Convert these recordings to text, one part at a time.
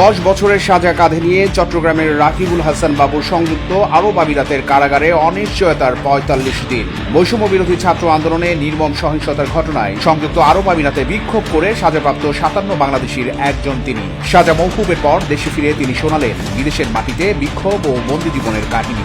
দশ বছরের সাজা কাঁধে নিয়ে চট্টগ্রামের রাকিবুল হাসান বাবুর সংযুক্ত আরব আমিরাতের কারাগারে অনিশ্চয়তার পঁয়তাল্লিশ দিন। বৈষম্য বিরোধী ছাত্র আন্দোলনে নির্মম সহিংসতার ঘটনায় সংযুক্ত আরব আমিরাতে বিক্ষোভ করে সাজাপ্রাপ্ত সাতান্ন বাংলাদেশির একজন তিনি। সাজা মৌকুবের পর দেশে ফিরে তিনি শোনালেন বিদেশের মাটিতে বিক্ষোভ ও বন্দি জীবনের কাহিনী।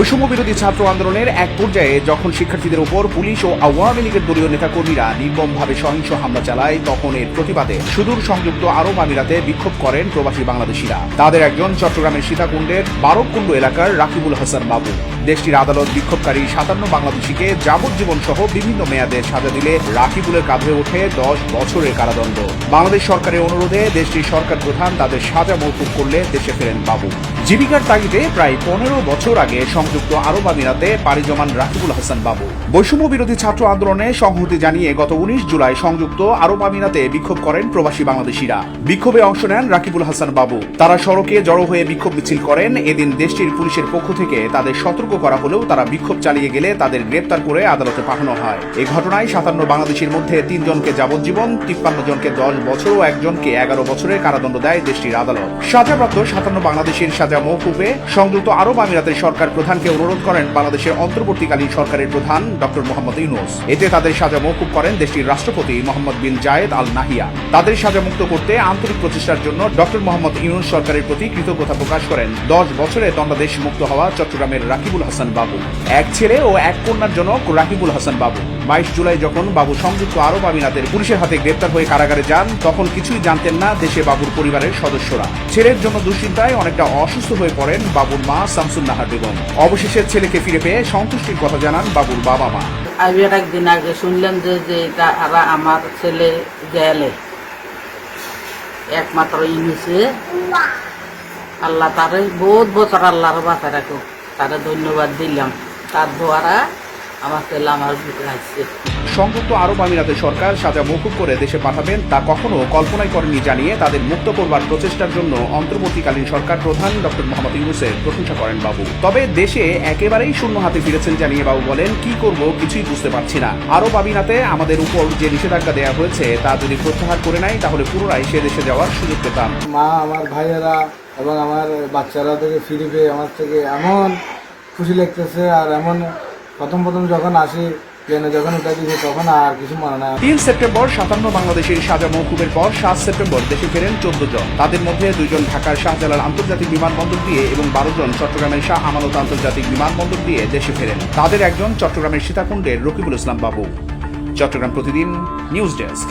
বৈষম্য বিরোধী ছাত্র আন্দোলনের এক পর্যায়ে যখন শিক্ষার্থীদের উপর পুলিশ ও আওয়ামী লীগের দলীয় নেতাকর্মীরা নির্মমভাবে সহিংস হামলা চালায়, তখন এর প্রতিবাদে সুদূর সংযুক্ত আরব আমিরাতে বিক্ষোভ করেন প্রবাসী বাংলাদেশিরা। তাদের একজন চট্টগ্রামের সীতাকুণ্ডের বারকুণ্ড এলাকার রাকিবুল হাসান বাবু। দেশটির আদালত বিক্ষোভকারী সাতান্ন বাংলাদেশিকে যাবজ্জীবন সহ বিভিন্ন মেয়াদে সাজা দিলে রাকিবুলের কাঁধে ওঠে দশ বছরের কারাদণ্ড। বাংলাদেশ সরকারের অনুরোধে দেশটির সরকার প্রধান তাদের সাজা মৌকুব করলে দেশে ফেরেন বাবু। জীবিকার তাগিদে প্রায় পনেরো বছর আগে সংযুক্ত আরব আমিরাতে পাড়ি জমান রাকিবুল হাসান বাবু। বৈষম্য বিরোধী ছাত্র আন্দোলনে সংহতি জানিয়ে গত উনিশ জুলাই সংযুক্ত আরব আমিরাতে বিক্ষোভ করেন প্রবাসী বাংলাদেশিরা। বিক্ষোভে অংশ নেন রাকিবুল হাসান বাবু। তারা সড়কে জড়ো হয়ে বিক্ষোভ মিছিল করেন। এদিন দেশটির পুলিশের পক্ষ থেকে তাদের সতর্ক করা হলেও তারা বিক্ষোভ চালিয়ে গেলে তাদের গ্রেপ্তার করে আদালতে পাঠানো হয়। এই ঘটনায় সাতান্ন বাংলাদেশের মধ্যে তিনজনকে যাবজ্জীবন, তিপ্পান্ন জনকে দশ বছর ও একজনকে এগারো বছরের কারাদণ্ড দেয় দেশটির আদালত। সাজাপ্রাপ্ত সাতান্ন বাংলাদেশের সাজা মৌকুফে সংযুক্ত আরব আমিরাতের সরকার প্রধানকে অনুরোধ করেন বাংলাদেশের অন্তর্বর্তীকালীন সরকারের প্রধান ডক্টর মোহাম্মদ ইউনুস। এতে তাদের সাজা মৌকুফ করেন দেশটির রাষ্ট্রপতি মোহাম্মদ বিন জায়েদ আল নাহিয়া তাদের সাজা মুক্ত করতে আন্তরিক প্রচেষ্টার জন্য ডক্টর মোহাম্মদ ইউনুস সরকারের প্রতি কৃতজ্ঞতা প্রকাশ করেন। দশ বছরে দণ্ডাদেশ মুক্ত হওয়া চট্টগ্রামের রাকিবুল হাসান বাবু। এক ছেলে ও এক কন্যার জনক রাকিবুল হাসান বাবু। বাইশ জুলাই যখন বাবু সংযুক্ত আরব আমিরাতের পুলিশের হাতে গ্রেপ্তার হয়ে কারাগারে যান, তখন কিছুই জানতেন না দেশে বাবুর পরিবারের সদস্যরা। ছেলের জন্য দুশ্চিন্তায় অনেকটা অসুস্থ হয়ে পড়েন বাবুর মা শামসুন নাহার বেগম। অবশেষে ছেলেকে ফিরে পেয়ে সন্তুষ্টির কথা জানান বাবুর বাবা মা। আমি একদিন আগে শুনলাম যে আর আমার ছেলে গেলে। একমাত্র ইনিছে আল্লাহ তারে বহুত বছর আল্লাহর বাঁচা রাখো তারে ধন্যবাদ দিলাম। তার দ্বারা ভিতরে আসছে সংযুক্ত আরব আমিরাতের সরকার সাজা মৌকুব করে দেশে পাঠাবেন তা কখনো কল্পনাই করেনি জানিয়ে তাদের মুক্ত করবার প্রচেষ্টার জন্য অন্তর্বর্তীকালীন সরকার প্রধান ডক্টর মোহাম্মদ ইউনুসের প্রশংসা করেন বাবু। তবে দেশে একেবারেই শূন্য হাতে ফিরেছেন জানিয়ে বাবু বলেন কি করব কিছুই বুঝতে পারছি না। আরব আমিরাতে আমাদের উপর যে নিষেধাজ্ঞা দেওয়া হয়েছে তা যদি প্রত্যাহার করে নেয় তাহলে পুনরায় সে দেশে যাওয়ার সুযোগ পেতাম। মা আমার ভাইয়েরা এবং আমার বাচ্চারা থেকে ফিরে পেয়ে আমার থেকে এমন খুশি লাগতেছে আর এমন প্রথম প্রথম যখন আসি প্লেনে যখন উঠে দিয়েছি তখন আর কিছু মনে না তিন সেপ্টেম্বর সাতান্ন বাংলাদেশের সাজা মৌকুবের পর সাত সেপ্টেম্বর দেশে ফেরেন চোদ্দ জন। তাদের মধ্যে দুজন ঢাকার শাহজালাল আন্তর্জাতিক বিমানবন্দর দিয়ে এবং বারো জন চট্টগ্রামের শাহ আমানত আন্তর্জাতিক বিমানবন্দর দিয়ে দেশে ফেরেন। তাদের একজন চট্টগ্রামের সীতাকুণ্ডের রকিবুল ইসলাম বাবু। চট্টগ্রাম প্রতিদিন নিউজ ডেস্ক।